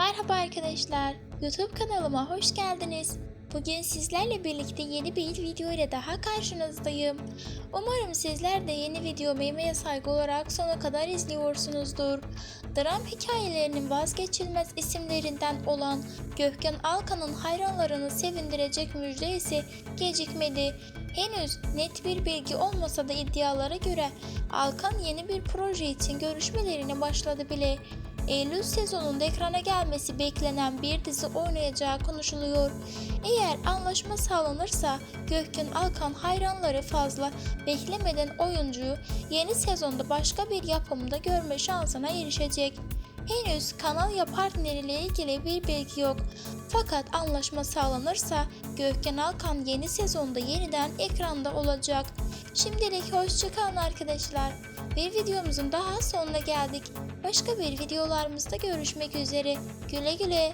Merhaba arkadaşlar, YouTube kanalıma hoş geldiniz. Bugün sizlerle birlikte yeni bir video ile daha karşınızdayım. Umarım sizler de yeni videomu emeğe saygı olarak sona kadar izliyorsunuzdur. Dram hikayelerinin vazgeçilmez isimlerinden olan Gökhan Alkan'ın hayranlarını sevindirecek müjde ise gecikmedi. Henüz net bir bilgi olmasa da iddialara göre Alkan yeni bir proje için görüşmelerine başladı bile. Eylül sezonunda ekrana gelmesi beklenen bir dizi oynayacağı konuşuluyor. Eğer anlaşma sağlanırsa Gökhan Alkan hayranları fazla beklemeden oyuncuyu yeni sezonda başka bir yapımda görme şansına erişecek. Henüz kanal ya partneriyle ilgili bir bilgi yok. Fakat anlaşma sağlanırsa Gökhan Alkan yeni sezonda yeniden ekranda olacak. Şimdilik hoşçakalın arkadaşlar. Bir videomuzun daha sonuna geldik. Başka bir videolarımızda görüşmek üzere. Güle güle.